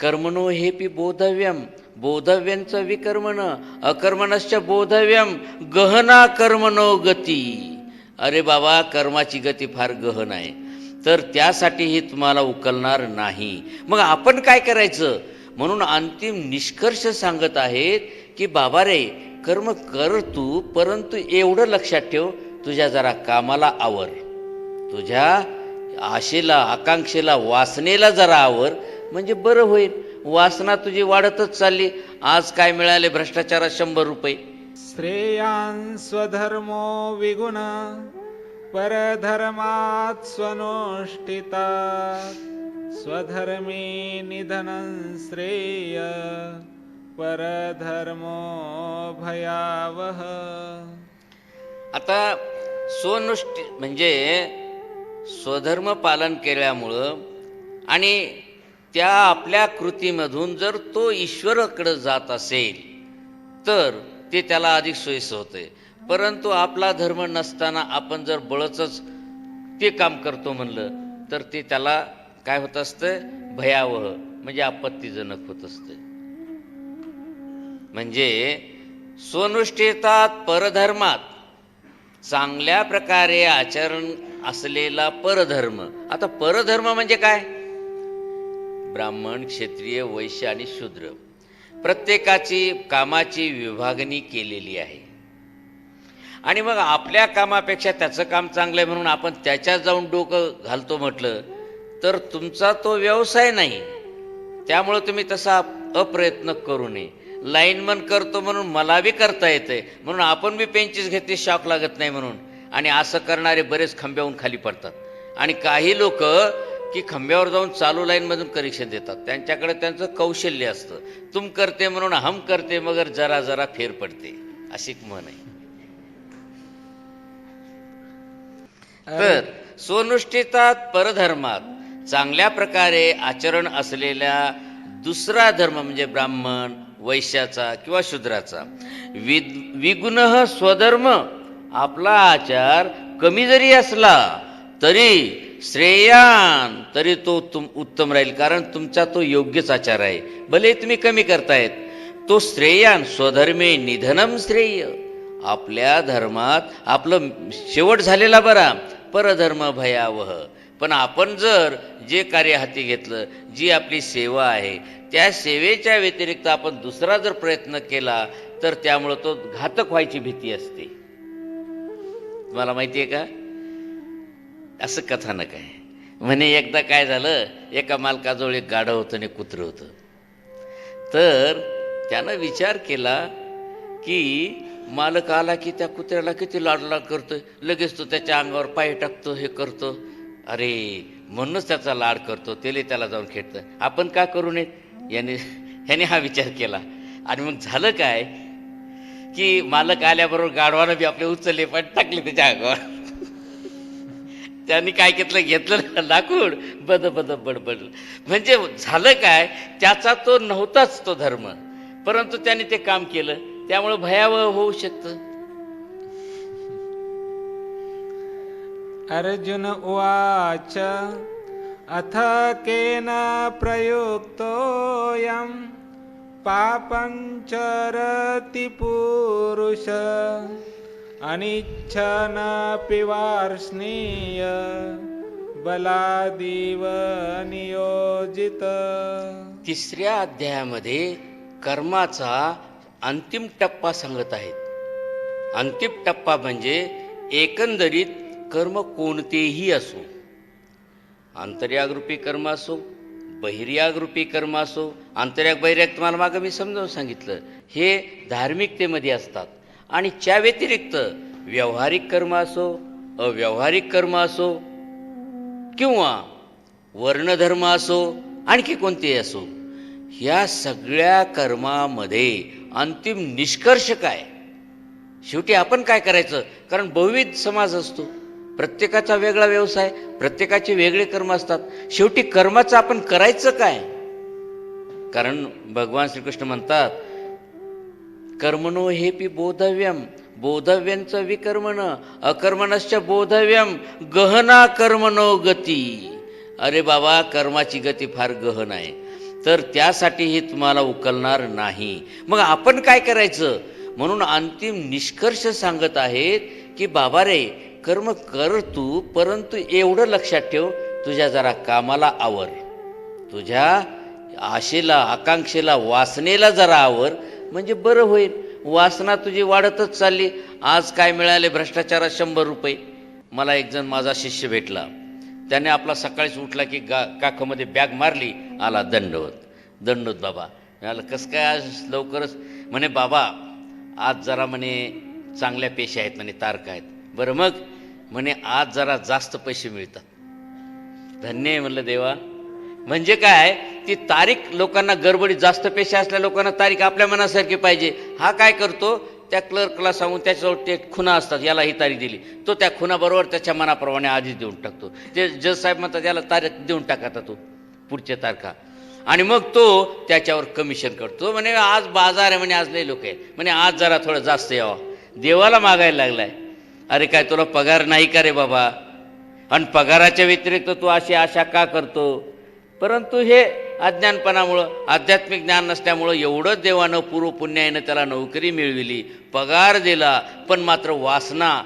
कर्मणो हे पी बोधव्यम बोधव्यांचं विकर्मण अकर्मणश्च बोधव्यम गहना कर्मणो गती. अरे बाबा कर्माची गती फार गहन आहे. तर त्यासाठीही तुम्हाला उकलणार नाही. मग आपण काय करायचं? म्हणून अंतिम निष्कर्ष सांगत आहेत की बाबा रे कर्म कर तू परंतु एवढं लक्षात ठेव तुझ्या जरा कामाला आवर. तुझ्या आशेला आकांक्षेला वासनेला जरा आवर म्हणजे बरं होईल. वासना तुझी वाढतच चालली. आज काय मिळाले भ्रष्टाचारात शंभर रुपये? श्रेयान् स्वधर्मो विगुण परधर्मात् स्वनोष्ठितात् स्वधर्मे निधनं श्रेय परधर्मो भयावह। आता स्वनुष्टी म्हणजे स्वधर्म पालन केल्यामुळं आणि त्या आपल्या कृतीमधून जर तो ईश्वराकडं जात असेल तर ते त्याला अधिक सोयीचं होते. परंतु आपला धर्म नसताना आपण जर बळचच ते काम करतो म्हणलं तर ते त्याला काय होत असतं? भयावह म्हणजे आपत्तीजनक होत असतं. म्हणजे स्वनुष्ठितात परधर्मात चांगल्या प्रकारे आचरण असलेला परधर्म. आता परधर्म म्हणजे काय? ब्राह्मण क्षत्रिय वैश्य आणि शूद्र. प्रत्येकाची कामाची विभागणी केलेली आहे. आणि मग आपल्या कामापेक्षा त्याचं काम चांगलं आहे म्हणून आपण त्याच्यात जाऊन डोकं घालतो म्हटलं तर तुमचा तो व्यवसाय नाही. त्यामुळं तुम्ही तसा अप्रयत्न करू नये. लाईनमन करतो म्हणून मला बी करता येते म्हणून आपण बी पेंचीस घेतली शॉक लागत नाही म्हणून. आणि असं करणारे बरेच खांब्याहून खाली पडतात. आणि काही लोक की खांब्यावर जाऊन चालू लाईनमधून कनेक्शन देतात. त्यांच्याकडे त्यांचं कौशल्य असतं. तुम करते म्हणून हम करते मगर जरा जरा फेर पडते. अशी एक म्हण आहे. तर स्वनुष्ठितात परधर्मात चांगल्या प्रकारे आचरण असलेल्या दुसरा धर्म म्हणजे ब्राह्मण वैश्याचा किंवा शूद्राचा. वि विगुण स्वधर्म. आपला आचार कमी जरी असला तरी श्रेयान तरी तो तुम उत्तम राहील कारण तुमचा तो योग्यच आचार आहे. भले तुम्ही कमी करतायत तो श्रेयान स्वधर्मे निधनम श्रेय. आपल्या धर्मात आपलं शेवट झालेला बरा परधर्म भयावह. पण आपण जर जे कार्य हाती घेतलं जी आपली सेवा आहे त्या सेवेच्या व्यतिरिक्त आपण दुसरा जर प्रयत्न केला तर त्यामुळं तो घातक व्हायची भीती असते. तुम्हाला माहिती आहे का? असं कथानक आहे. म्हणे एकदा काय झालं एका मालकाजवळ एक गाडं होतं आणि कुत्रं होतं. तर त्यानं विचार केला की मालक आला की त्या कुत्र्याला किती लाडलाड करतो लगेच तो त्याच्या अंगावर पाय टाकतो हे करतो. अरे म्हणूनच त्याचा लाड करतो तेले त्याला जाऊन खेळतं आपण का करू नयेत? याने ह्याने हा विचार केला. आणि मग झालं काय की मालक आल्याबरोबर गाढवानं बी आपले उचलले पण टाकले त्याच्या अंगावर. त्यांनी काय घेतलं? घेतलं लाकूड. बद बद बडबड म्हणजे झालं काय? त्याचा तो नव्हताच तो धर्म. परंतु त्याने ते काम केलं. त्यामुळे भयावह होऊ शकतं. अर्जुन उवाच अथ केन प्रयुक्तोऽयं पापं चरति पुरुष। अनिच्छनपि वार्ष्णेय बलादिव नियोजित। तिसऱ्या अध्यायामध्ये कर्माचा अंतिम टप्पा सांगत आहेत. अंतिम टप्पा म्हणजे एकंदरीत कर्म कोणतेही असो अंतर्यागरूपी कर्म असो बहिर्यागरूपी कर्म असो आंतर्याग बहिर्याग तुम्हाला मागं मी समजावून सांगितलं हे धार्मिकतेमध्ये असतात. आणि त्या व्यतिरिक्त व्यावहारिक कर्म असो अव्यावहारिक कर्म असो किंवा वर्णधर्म असो आणखी कोणतेही असो ह्या सगळ्या कर्मामध्ये अंतिम निष्कर्ष काय? शेवटी आपण काय करायचं? कारण बहुविध समाज असतो. प्रत्येकाचा वेगळा व्यवसाय प्रत्येकाचे वेगळे कर्म असतात. शेवटी कर्माचं आपण करायचं काय? कारण भगवान श्रीकृष्ण म्हणतात कर्मणो हेपी बोधव्यम बोधव्यांचं विकर्मण अकर्मणश्च बोधव्यम गहना कर्मणो गती. अरे बाबा कर्माची गती फार गहन आहे. तर त्यासाठीही तुम्हाला उकलणार नाही. मग आपण काय करायचं? म्हणून अंतिम निष्कर्ष सांगत आहेत की बाबा रे कर्म कर तू परंतु एवढं लक्षात ठेव तुझ्या जरा कामाला आवर. तुझ्या आशेला आकांक्षेला वासनेला जरा आवर म्हणजे बरं होईल. वासना तुझी वाढतच चालली. आज काय मिळाले भ्रष्टाचारात शंभर रुपये? मला एक जण माझा शिष्य भेटला. त्याने आपला सकाळीच उठला की गा काखामध्ये बॅग मारली आला दंडवत. दंडवत बाबा. म्हणाल कसं काय आज लवकरच? म्हणे बाबा आज जरा म्हणे चांगल्या पेशी आहेत म्हणे तारका आहेत. बरं मग? म्हणे आज जरा जास्त पैसे मिळतात. धन्य आहे म्हणलं देवा. म्हणजे काय? ती तारीख लोकांना गडबडीत जास्त पेशा असल्या लोकांना तारीख आपल्या मनासारखी पाहिजे. हा काय करतो? त्या क्लर्कला सांगून त्याच्याजवळ ते खुना असतात याला ही तारीख दिली. तो त्या खुनाबरोबर त्याच्या मनाप्रमाणे आधीच देऊन टाकतो. ते जज साहेब म्हणतात याला तारीख देऊन टाका तो पुढच्या तारखा. आणि मग तो त्याच्यावर कमिशन करतो. म्हणे आज बाजार आहे म्हणे आज लई लोक आहे म्हणे आज जरा थोडं जास्त यावं. देवाला मागायला लागलाय. अरे काय तुला पगार नाही का रे बाबा? आणि पगाराच्या व्यतिरिक्त तू अशी आशा का करतो? परंतु हे अज्ञानपणामुळं आध्यात्मिक ज्ञान नसल्यामुळं एवढं देवानं पूर्व पुण्यानं त्याला नोकरी मिळविली पगार दिला पण मात्र वासना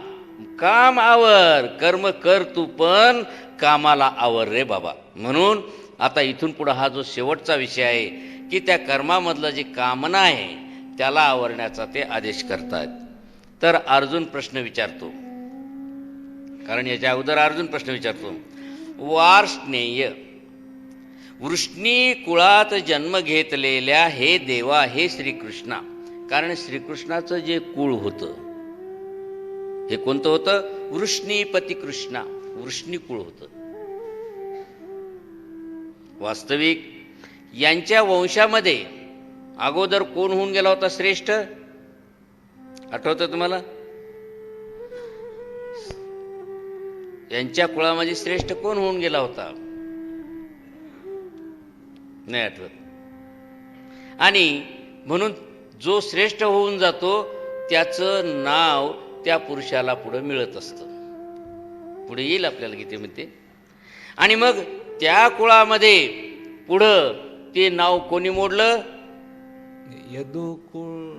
काम आवर कर्म कर तू पण कामाला आवर रे बाबा. म्हणून आता इथून पुढं हा जो शेवटचा विषय आहे की त्या कर्मामधलं जी कामना आहे त्याला आवरण्याचा ते आदेश करतात. तर अर्जुन प्रश्न विचारतो. कारण याच्या अगोदर अर्जुन प्रश्न विचारतो. वार्ष्णेय वृष्णी कुळात जन्म घेतलेल्या हे देवा हे श्रीकृष्णा. कारण श्रीकृष्णाचं जे कुळ होतं हे कोणतं होतं? वृष्णीपती कृष्णा. वृष्णी कुळ होतं. वास्तविक यांच्या वंशामध्ये अगोदर कोण होऊन गेला होता श्रेष्ठ? आठवतं तुम्हाला? यांच्या कुळामध्ये श्रेष्ठ कोण होऊन गेला होता? नाही आठवत. आणि म्हणून जो श्रेष्ठ होऊन जातो त्याचं नाव त्या पुरुषाला पुढं मिळत असतं. पुढे येईल आपल्याला गीतेमध्ये आणि मग त्या कुळामध्ये पुढं ते नाव कोणी मोडलं? यदुकुळ.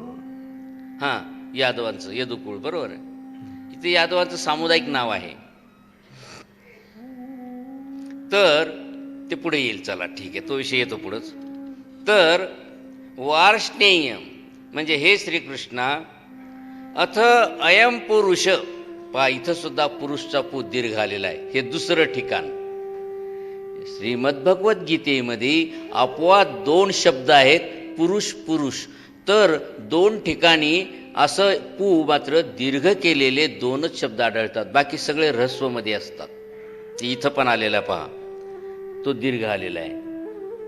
हां यादवांचं यदुकुळ बरोबर इथे यादवांचं सामुदायिक नाव आहे. तर ते पुढे येईल चला ठीक आहे तो विषय येतो पुढंच. तर वार्ष्णेय म्हणजे हे श्रीकृष्णा अथ अयम पुरुष पहा इथं सुद्धा पुरुषचा पू दीर्घ आलेला आहे. हे दुसरं ठिकाण. श्रीमद्भगवद्गीतेमध्ये अपवाद दोन शब्द आहेत पुरुष पुरुष. तर दोन ठिकाणी असं पू मात्र दीर्घ केलेले दोनच शब्द आढळतात. बाकी सगळे ऱ्हस्वमध्ये असतात. ते इथं पण आलेला पहा. तो दीर्घ आलेला आहे.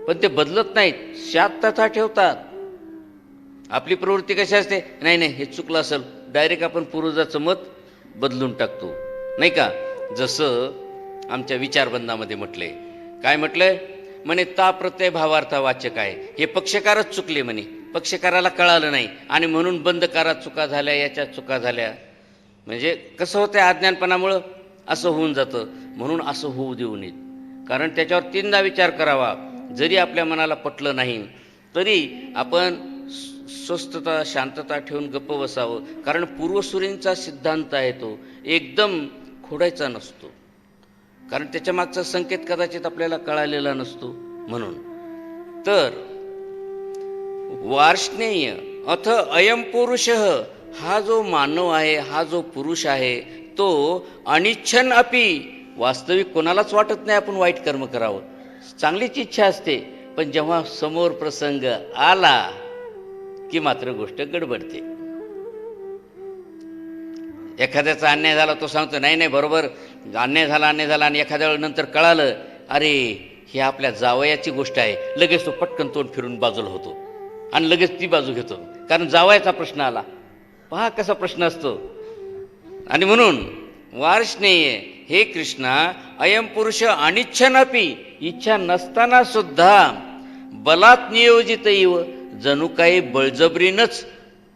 पण ते बदलत नाहीत. शात तथा ठेवतात. आपली प्रवृत्ती कशी असते? नाही नाही हे चुकलं असेल. डायरेक्ट आपण पूर्वजाचं मत बदलून टाकतो. नाही का? जसं आमच्या विचारबंधामध्ये म्हटले काय म्हटलंय? म्हणे ता प्रत्यय भावार्था वाचक आहे. हे पक्षकारच चुकले म्हणे. पक्षकाराला कळालं नाही. आणि म्हणून बंदकारात चुका झाल्या याच्या चुका झाल्या. म्हणजे कसं होतं अज्ञानपणामुळं असं होऊन जातं. म्हणून असं होऊ देऊ नये. कारण त्याच्यावर तीनदा विचार करावा. जरी आपल्या मनाला पटलं नाही तरी आपण स्वस्थता शांतता ठेवून गप्प बसावं. कारण पूर्वसुरींचा सिद्धांत आहे तो. एकदम खोडायचा नसतो. कारण त्याच्या मागचा संकेत कदाचित आपल्याला कळालेला नसतो म्हणून. तर वार्ष्णेय अथ अयम पुरुष हा जो मानव आहे हा जो पुरुष आहे तो अनिच्छन अपी वास्तविक कोणालाच वाटत नाही आपण वाईट कर्म करावं. चांगलीच इच्छा असते पण जेव्हा समोर प्रसंग आला की मात्र गोष्ट गडबडते. एखाद्याचा अन्याय झाला तो सांगतो नाही नाही बरोबर अन्याय झाला अन्याय झाला आणि एखाद्या वेळ नंतर कळालं अरे ही आपल्या जावयाची गोष्ट आहे. लगेच तो पटकन तोंड फिरून बाजूला होतो आणि लगेच ती बाजू घेतो. कारण जावयाचा प्रश्न आला. पहा कसा प्रश्न असतो. आणि म्हणून वार्ष्णेय हे कृष्णा अयम पुरुष अनिच्छनपी इच्छा नसताना सुद्धा बलात नियोजित येव जणू काही बळजबरीनंच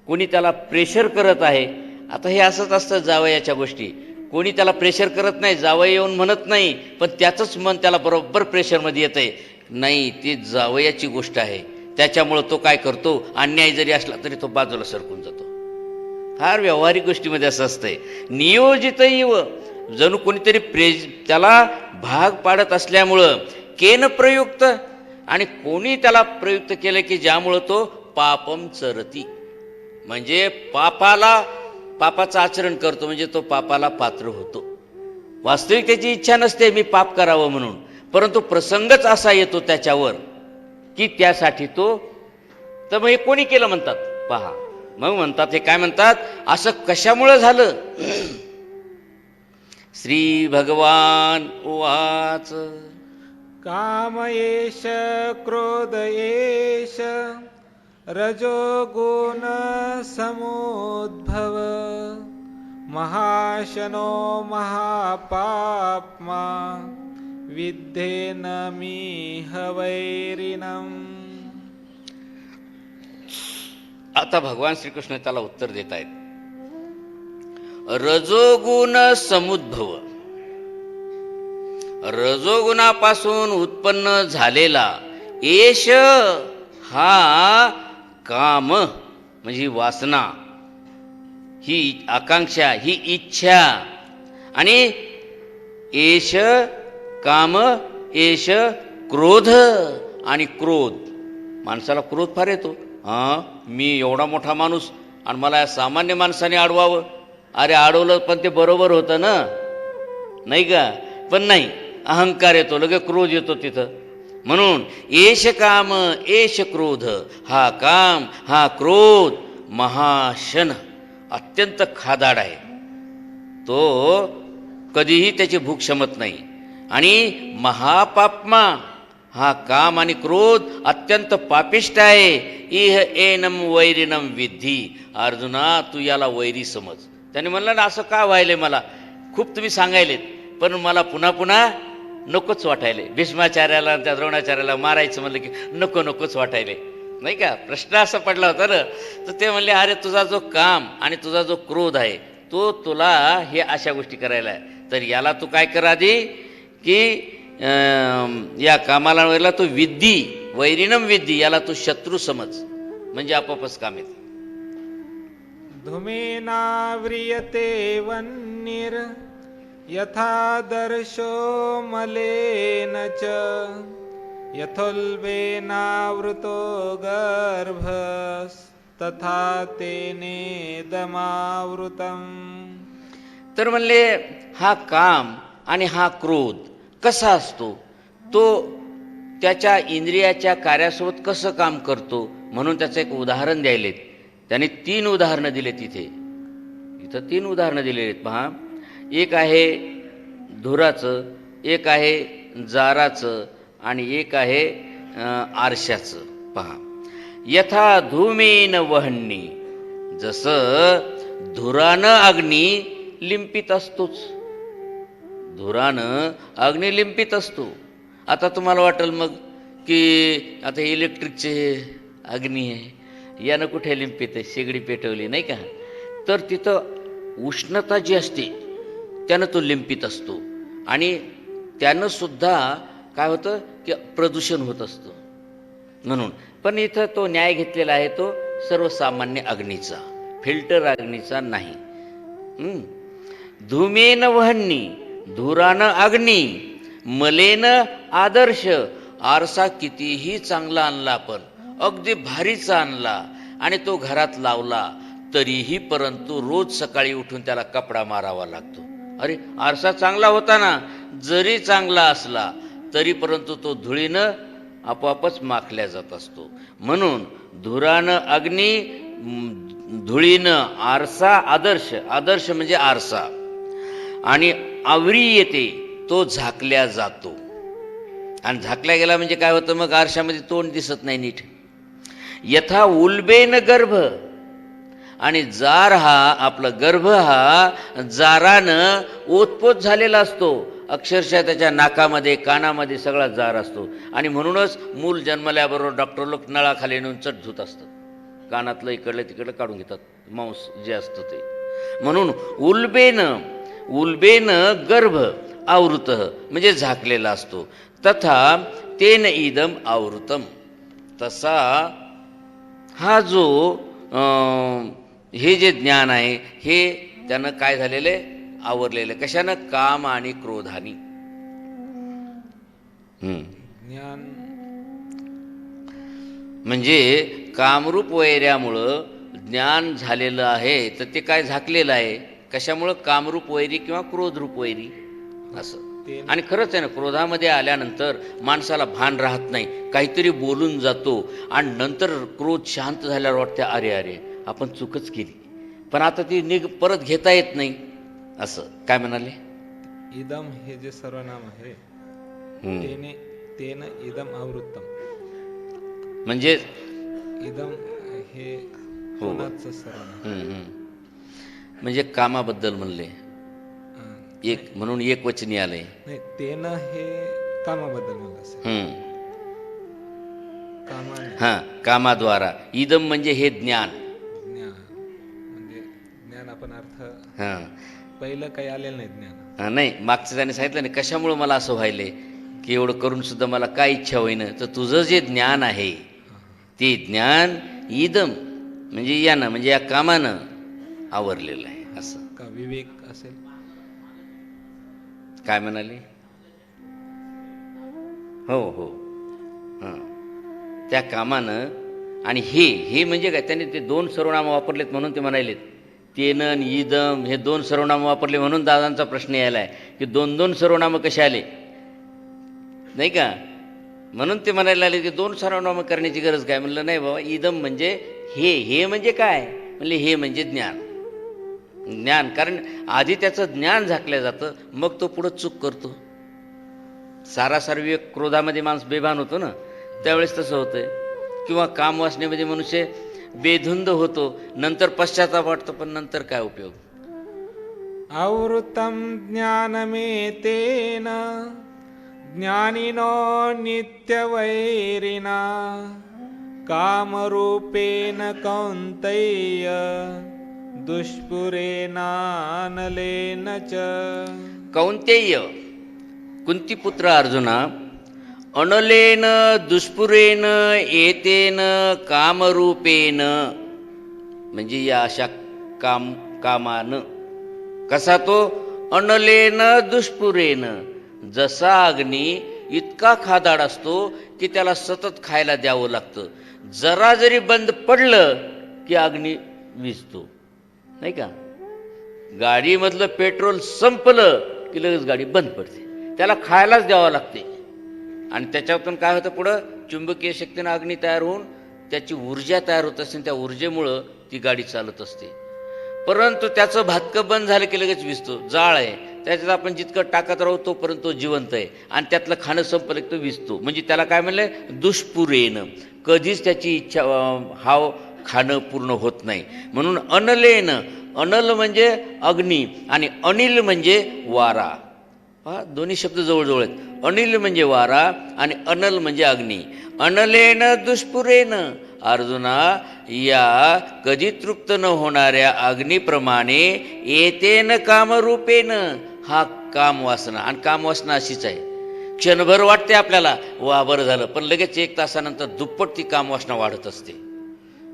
कोणी त्याला प्रेशर करत आहे. आता हे असंच असतं जावयाच्या गोष्टी. कोणी त्याला प्रेशर करत नाही जावं येऊन म्हणत नाही पण त्याचंच मन त्याला बरोबर प्रेशरमध्ये येतं आहे नाही ती जावयाची गोष्ट आहे. त्याच्यामुळं तो काय करतो? अन्याय जरी असला तरी तो बाजूला सरकून जातो. फार व्यावहारिक गोष्टीमध्ये असं असतंय. नियोजित इव जणू कोणीतरी प्रेज त्याला भाग पाडत असल्यामुळं केन प्रयुक्त आणि कोणी त्याला प्रयुक्त केलं की ज्यामुळं तो पापम चरती. म्हणजे पापाला पापाचं आचरण करतो म्हणजे तो पापाला पात्र होतो. वास्तविक त्याची इच्छा नसते मी पाप करावं म्हणून. परंतु प्रसंगच असा येतो त्याच्यावर की त्यासाठी तो तर मग हे कोणी केलं म्हणतात? पहा. मग म्हणतात हे काय म्हणतात? असं कशामुळं झालं? श्री भगवान उवाच. काम एष क्रोध एष रजोगुण समुद्भव महाशनो महापाप्मा विद्धेन मी हवैरिणम् आता भगवान श्रीकृष्ण त्याला उत्तर देत आहेत रजोगुण समुद्भव. रजोगुणापासून उत्पन्न झालेला एश हा काम म्हणजे वासना ही आकांक्षा ही इच्छा आणि एश काम एश क्रोध आणि क्रोध. माणसाला क्रोध फार येतो. हां मी एवढा मोठा माणूस आणि मला या सामान्य माणसाने अडवावं अरे अडवलं पण ते बरोबर होतं ना? नाही का? पण नाही अहंकार येतो लगे क्रोध येतो तिथं. म्हणून एश काम एश क्रोध. हा काम हा क्रोध महाशन अत्यंत खादाड आहे. तो कधीही त्याची भूक शमत नाही. आणि महापापमा हा काम आणि क्रोध अत्यंत पापिष्ट आहे. इह एनम वैरिनम विद्धी. अर्जुना तू याला वैरी समज. त्याने म्हणलं ना असं का व्हायले मला? खूप तुम्ही सांगायलेत. पण मला पुन्हा पुन्हा नकोच वाटायले भीष्माचार्याला त्या द्रोणाचार्याला मारायचं म्हणलं की नको नकोच वाटायले नाही का? प्रश्न असा पडला होता ना. तर ते म्हणले अरे तुझा जो काम आणि तुझा जो क्रोध आहे तो तुला हे अशा गोष्टी करायला आहे. तर याला तू काय कर आधी की या कामाला वेळेला तू विद्धी वैरिणम विद्धी याला तू शत्रू समज. म्हणजे आपोआपच काम येते. धूमेनाव्रियते वह्निर् यथादर्शो मलेन च यथोल्बेनावृतो गर्भस्तथा तेनेदमावृतम् तर म्हणले हा काम आणि हा क्रोध कसा असतो? तो त्याच्या इंद्रियाच्या कार्यासोबत कसं काम करतो? म्हणून त्याचं एक उदाहरण द्यायलेत त्याने तीन उदाहरणं दिले तिथे इथं तीन उदाहरणं दिलेली आहेत. पहा. एक आहे धुराचं एक आहे जाराचं आणि एक आहे आरशाचं. पहा. यथा धूमेन वहन्नी जसं धुरानं अग्नी लिंपित असतोच. धुरानं अग्निलिंपित असतो. आता तुम्हाला वाटेल मग की आता इलेक्ट्रिकचे अग्नी आहे यानं कुठे लिंपित आहे शेगडी पेटवली नाही का? तर तिथं उष्णता जी असते त्यानं तो लिंपित असतो. आणि त्यानं सुद्धा काय होतं की प्रदूषण होत असतं. म्हणून पण इथं तो न्याय घेतलेला आहे तो सर्वसामान्य अग्नीचा फिल्टर अग्नीचा नाही. धुमेन धूमेन वहन्नी धुरानं अग्नी मलेन आदर्श आरसा कितीही चांगला आणला आपण अगदी भारीचा आणला आणि तो घरात लावला तरीही परंतु रोज सकाळी उठून त्याला कपडा मारावा लागतो. अरे आरसा चांगला होता ना? जरी चांगला असला तरी परंतु तो धुळीनं आपोआपच माखल्या जात असतो. म्हणून धुरानं अग्नी धुळीनं आरसा आदर्श आदर्श म्हणजे आरसा. आणि आवरी येते तो झाकल्या जातो. आणि झाकल्या गेला म्हणजे काय होतं? मग आरशामध्ये तोंड दिसत नाही नीट. यथा उलबेन गर्भ. आणि जार हा आपला गर्भ हा जारानं ओतपोत झालेला असतो. अक्षरशः त्याच्या नाकामध्ये कानामध्ये सगळा जार असतो. आणि म्हणूनच मूल जन्मल्याबरोबर डॉक्टर लोक नळाखाली नेऊन चट धुत असतात. कानातलं इकडलं तिकडलं काढून घेतात. मांस जे असतं ते. म्हणून उलबेनं उलबेनं गर्भ आवृत म्हणजे झाकलेला असतो. तथा तेन इदम आवृतम. तसा हा जो हे जे ज्ञान आहे हे त्यानं काय झालेलं आहे? आवरलेलं आहे. कशानं? काम आणि क्रोधानी. ज्ञान. म्हणजे कामरूप वैर्यामुळं ज्ञान झालेलं आहे तर ते काय झाकलेलं आहे? कशामुळं कामरूप वैरी किंवा क्रोधरूप वैरी? असं. आणि खरंच आहे ना क्रोधामध्ये आल्यानंतर माणसाला भान राहत नाही. काहीतरी बोलून जातो आणि नंतर क्रोध शांत झाल्यावर वाटते अरे अरे आपण चूकच केली. पण आता ती निघ परत घेता येत नाही. असं. काय म्हणाले? इदम हे जे सर्वनाम आहे. तेने तेन इदम आवृत्तम. म्हणजे? इदम हे हो. सर्वनाम. म्हणजे कामाबद्दल म्हणले. एक म्हणून एक वचनी आलंय नाही तेन हे कामाबद्दल म्हणलं. कामाने हा कामाद्वारा. इदम म्हणजे हे ज्ञान. ज्ञान. म्हणजे ज्ञान आपण अर्थ हा. पहिलं काही आलेलं नाही ज्ञान. हा, नाही मागचं त्याने सांगितलं नाही कशामुळं मला असं व्हायलंय की एवढं करून सुद्धा मला काय इच्छा होईना? तर तुझं जे ज्ञान आहे ते ज्ञान इदम म्हणजे यानं म्हणजे या कामानं आवरलेलं आहे असं. का विवेक असेल? काय म्हणाले? हो हो. हां. त्या कामानं आणि हे हे म्हणजे काय? त्याने ते दोन सर्वनामं वापरलेत म्हणून ते म्हणालेत. तेन आणि इदम हे दोन सर्वनामं वापरले म्हणून दादांचा प्रश्न यायला आहे. की दोन दोन सर्वनामं कसे आले? नाही का? म्हणून ते म्हणायला आले की दोन सर्वनामं करण्याची गरज काय? म्हणलं नाही बाबा इदम म्हणजे हे हे म्हणजे काय? म्हणले हे म्हणजे ज्ञान. ज्ञान. कारण आधी त्याचं ज्ञान झाकलं जातं मग तो पुढं चूक करतो. सारासार्वी क्रोधामध्ये माणूस बेभान होतो ना त्यावेळेस तसं होतंय. किंवा काम वासनेमध्ये मनुष्य बेधुंद होतो नंतर पश्चाताप वाटतो पण नंतर काय उपयोग? आवृतं ज्ञानमेतेन ज्ञानिनो नित्यवैरिणा कामरूपेण कौंतय्य दुष्पुरेणानलेन च कौंतेय कुंतीपुत्र अर्जुना अनलेन दुष्पुरेन येतेन कामरूपेन म्हणजे या अशा काम कामानं कसा तो? अनलेन दुष्पुरेन जसा अग्नी इतका खादाड असतो की त्याला सतत खायला द्यावं लागतं. जरा जरी बंद पडलं की अग्नी विजतो. नाही का? गाडीमधलं पेट्रोल संपलं की लगेच गाडी बंद पडते. त्याला खायलाच द्यावं लागते. आणि त्याच्यातून काय होतं पुढं? चुंबकीय शक्तीनं अग्नी तयार होऊन त्याची ऊर्जा तयार होत असते त्या ऊर्जेमुळं ती गाडी चालत असते. परंतु त्याचं भातकं बंद झालं की लगेच विजतो. जाळ आहे. त्याच्यात आपण जितकं टाकत राहू तोपर्यंत तो जिवंत आहे. आणि त्यातलं खाणं संपलं की तो विजतो. म्हणजे त्याला काय म्हणलंय? दुष्पुरेनं. कधीच त्याची इच्छा हाव खाणं पूर्ण होत नाही. म्हणून अनलेन अनल म्हणजे अग्नी आणि अनिल म्हणजे वारा. हा दोन्ही शब्द जवळजवळ आहेत. अनिल म्हणजे वारा आणि अनल म्हणजे अग्नी. अनलेन दुष्पुरेन. अर्जुना या कधी तृप्त न होणाऱ्या अग्नीप्रमाणे येतेन कामरूपेन. हा कामवासना आणि कामवासना अशीच आहे. क्षणभर वाटते आपल्याला वा बरं झालं. पण लगेच एक तासानंतर दुप्पट ती कामवासना वाढत असते.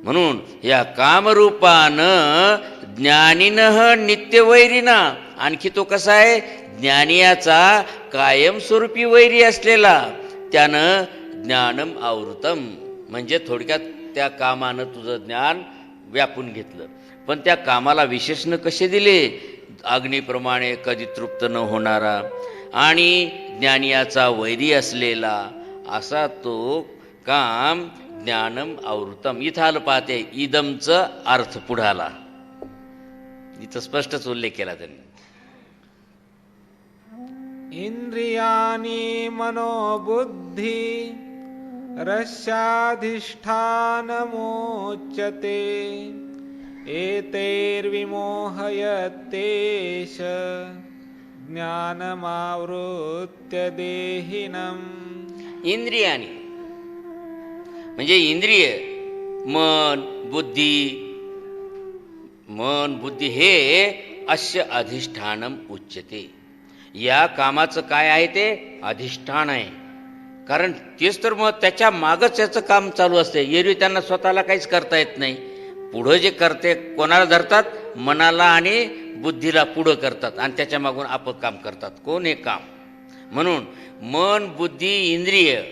म्हणून या कामरूपानं ज्ञानीन नित्यवैरीना. आणखी तो कसा आहे? ज्ञानियाचा कायमस्वरूपी वैरी असलेला. त्यानं ज्ञानम आवृतम. म्हणजे थोडक्यात त्या कामानं तुझं ज्ञान व्यापून घेतलं. पण त्या कामाला विशेषण कसे दिले? अग्नीप्रमाणे कधी तृप्त न होणारा आणि ज्ञानियाचा वैरी असलेला. असा तो काम ज्ञानम आवृतम इथं आलं पाहते इदमचं अर्थ पुढाला. इथं स्पष्टच उल्लेख केला त्यांनी. इन्द्रियाणि मनोबुद्धि रस्याधिष्ठानमोच्यते एतैर्विमोहयतेष ज्ञानमावृत्य देहिनम्। इंद्रियानी म्हणजे इंद्रिय मन बुद्धी. मन बुद्धी हे अस्य अधिष्ठानम उच्यते. या कामाचं काय आहे ते? अधिष्ठान आहे. कारण तेच तर मग त्याच्या मागच याचं काम चालू असते एरवी त्यांना स्वतःला काहीच करता येत नाही. पुढं जे करते कोणाला धरतात? मनाला आणि बुद्धीला पुढं करतात आणि त्याच्या मागून आपण काम करतात. कोण हे काम? म्हणून मन बुद्धी इंद्रिय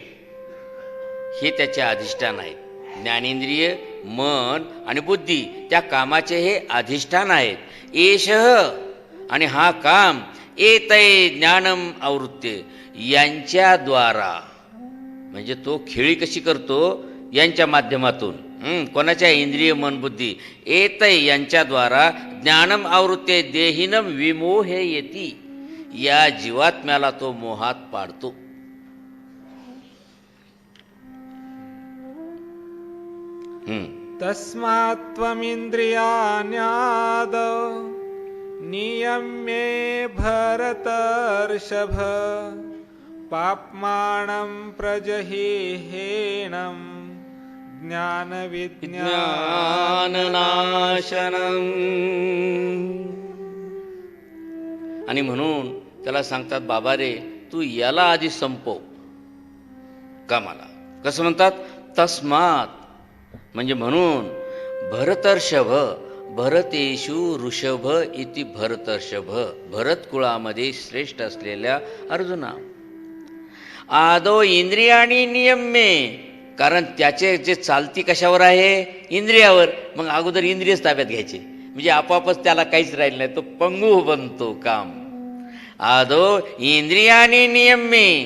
हे त्याचे अधिष्ठान आहेत. ज्ञानेंद्रिय मन आणि बुद्धी त्या कामाचे हे अधिष्ठान आहेत. एश आणि हा काम एतय ज्ञानम आवृत्ते यांच्याद्वारा म्हणजे तो खेळी कशी करतो? यांच्या माध्यमातून. कोणाच्या? इंद्रिय मन बुद्धी. एतय यांच्याद्वारा ज्ञानम आवृत्ते देहिनम विमोह येती या जीवात्म्याला तो मोहात पाडतो. तस्मात्त्वमिन्द्रियाण्याद नियम्ये भरतर्षभ पाप्माणं प्रजहिहेणं ज्ञानविज्ञाननाशनम् आणि म्हणून त्याला सांगतात बाबा रे तू याला आधी संपव. कामाला कसं म्हणतात? तस्मात म्हणजे म्हणून भरतर्षभ भरतेषु ऋषभ इति भरतर्षभ भरत कुळामध्ये श्रेष्ठ असलेल्या अर्जुना. आदो इंद्रियाणी नियम्ये कारण त्याचे जे चालती कशावर आहे? इंद्रियावर. मग अगोदर इंद्रियच ताब्यात घ्यायचे. म्हणजे आपोआपच त्याला काहीच राहिलं नाही. तो पंगू बनतो काम. आदो इंद्रियाणी नियम्ये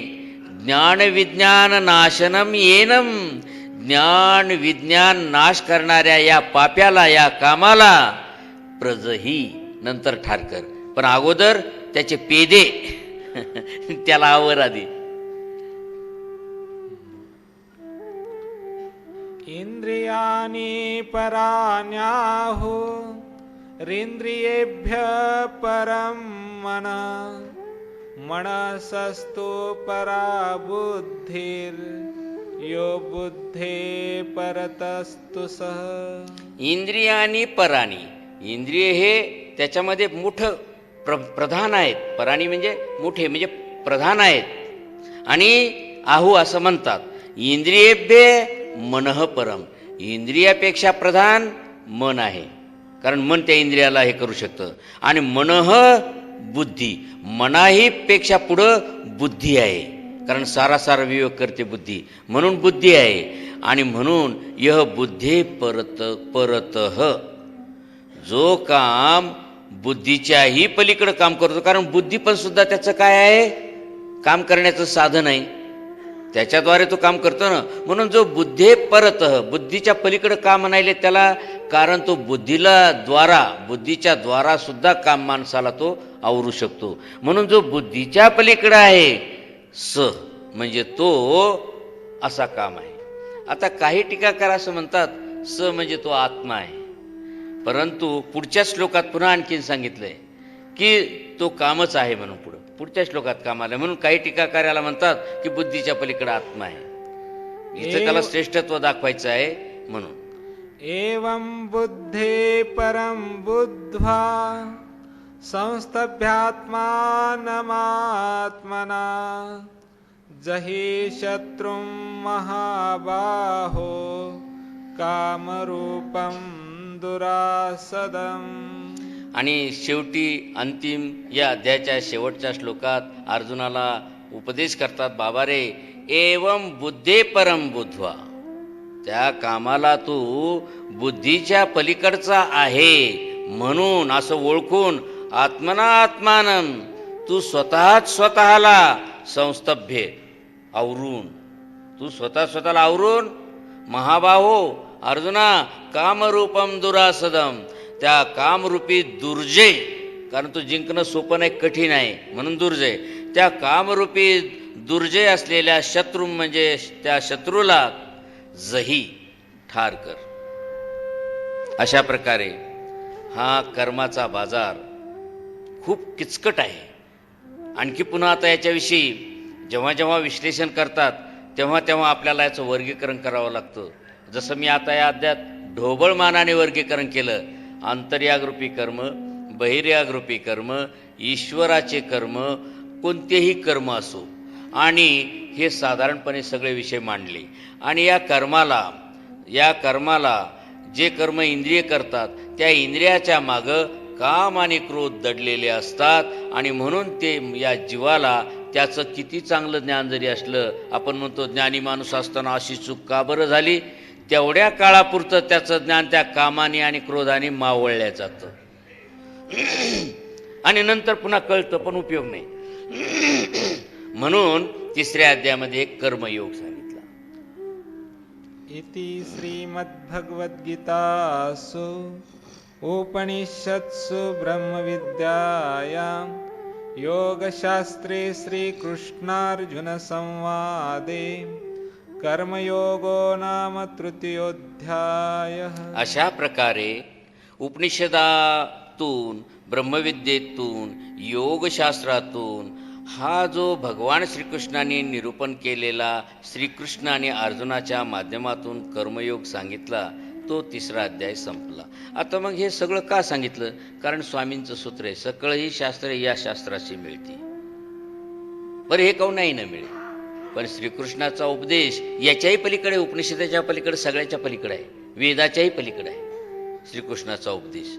ज्ञान विज्ञान नाशनम येनम ज्ञान विज्ञान नाश करणाऱ्या या पाप्याला या कामाला प्रजही नंतर ठार कर पण अगोदर त्याचे पेदे त्याला आवर आधी. इन्द्रियाणि पराण्याहु रिंद्रियेभ्य परं मन मनसस्तु परा यो बुद्धे परतस्तु सह इंद्रियानी पराणी. इंद्रिय हे त्याच्यामध्ये मोठं प्र प्रधान आहेत. पराणी म्हणजे मोठे म्हणजे प्रधान आहेत. आणि आहू असं म्हणतात. इंद्रियेभ्ये मनः परम. इंद्रियापेक्षा प्रधान मन आहे. कारण मन त्या इंद्रियाला हे करू शकतं. आणि मनः बुद्धी. मनाही पेक्षा पुढं बुद्धी आहे. कारण सारा सारा विवेक करते बुद्धी. म्हणून बुद्धी आहे. आणि म्हणून यह बुद्धे परत परतः. जो काम बुद्धीच्याही पलीकडं काम करतो. कारण बुद्धी पण सुद्धा त्याचं काय आहे? काम करण्याचं साधन आहे. त्याच्याद्वारे तो काम करतो ना. म्हणून जो बुद्धे परत बुद्धीच्या पलीकडं काम म्हणायले त्याला कारण तो बुद्धीला द्वारा बुद्धीच्या द्वारा सुद्धा काम माणसाला तो आवरू शकतो. म्हणून जो बुद्धीच्या पलीकडं आहे स म्हणजे तो असा काम आहे. आता काही टीकाकार असं म्हणतात स म्हणजे तो आत्मा आहे. परंतु पुढच्या श्लोकात पुन्हा आणखीन सांगितलंय की तो कामच आहे म्हणून पुढं. पुढच्या श्लोकात काम आलं म्हणून काही टीकाकार्याला म्हणतात की बुद्धीच्या पलीकडे आत्मा आहे. इथं त्याला श्रेष्ठत्व दाखवायचं आहे म्हणून. एवं बुद्धे परं बुद्ध्वा संस्तभ्यात्मानमात्मना। जहि शत्रुं महाबाहो कामरूपं दुरासदम्। आणि शेवटी अंतिम या अध्यायाच्या शेवटच्या श्लोकात अर्जुनाला उपदेश करतात बाबा रे एवम बुद्धे परम बुद्धवा त्या कामाला तू बुद्धीच्या पलीकडचा आहे म्हणून असं ओळखून आत्मना आत्मानं तू स्वतःच स्वतःला संस्तभ्य आवरून. तू स्वतः स्वतःला आवरून महाबाहो अर्जुना कामरूपम दुरासदम त्या कामरूपी दुर्जे कारण तो जिंकणं सोपं नाही कठीण आहे म्हणून दुर्जय त्या कामरूपी दुर्जय असलेल्या शत्रू म्हणजे त्या शत्रूला जही ठार कर अशा प्रकारे हा कर्माचा बाजार खूप किचकट आहे. आणखी पुन्हा आता याच्याविषयी जेव्हा जेव्हा विश्लेषण करतात तेव्हा तेव्हा आपल्याला याचं वर्गीकरण करावं लागतं. जसं मी आता या अध्यात ढोबळमानाने वर्गीकरण केलं आंतर्यागरूपी कर्म बहिर्यागरूपी कर्म ईश्वराचे कर्म कोणतेही कर्म असो. आणि हे साधारणपणे सगळे विषय मांडले. आणि या कर्माला या कर्माला जे कर्म इंद्रिय करतात त्या इंद्रियाच्या मागं काम आणि क्रोध दडलेले असतात आणि म्हणून ते या जीवाला त्याचं किती चांगलं ज्ञान जरी असलं आपण म्हणतो ज्ञानी माणूस असताना अशी चूक का बरं झाली? तेवढ्या काळापुरतं त्याचं ज्ञान त्या कामाने आणि क्रोधाने मावळल्या जातं. आणि नंतर पुन्हा कळतं पण उपयोग नाही. म्हणून तिसऱ्या अध्यायामध्ये एक कर्मयोग सांगितला. इति श्रीमद्भगवद्गीतासु उपनिषत्सु ब्रह्मविद्यायां योगशास्त्रे श्रीकृष्णार्जुनसंवादे कर्मयोगो नाम तृतीयोऽध्यायः। अशा प्रकारे उपनिषदातून ब्रह्मविद्येतून योगशास्त्रातून हा जो भगवान श्रीकृष्णाने निरूपण केलेला श्रीकृष्ण आणि अर्जुनाच्या माध्यमातून कर्मयोग सांगितला तो तिसरा अध्याय संपला. आता मग हे सगळं का सांगितलं? कारण स्वामींचं सूत्र आहे सकळ ही या शास्त्राशी मिळते. बरं हे काऊ नाही ना मिळेल? पण श्रीकृष्णाचा उपदेश याच्याही पलीकडे उपनिषदाच्या पलीकडे सगळ्याच्या पलीकडे आहे. वेदाच्याही पलीकडे आहे. श्रीकृष्णाचा उपदेश.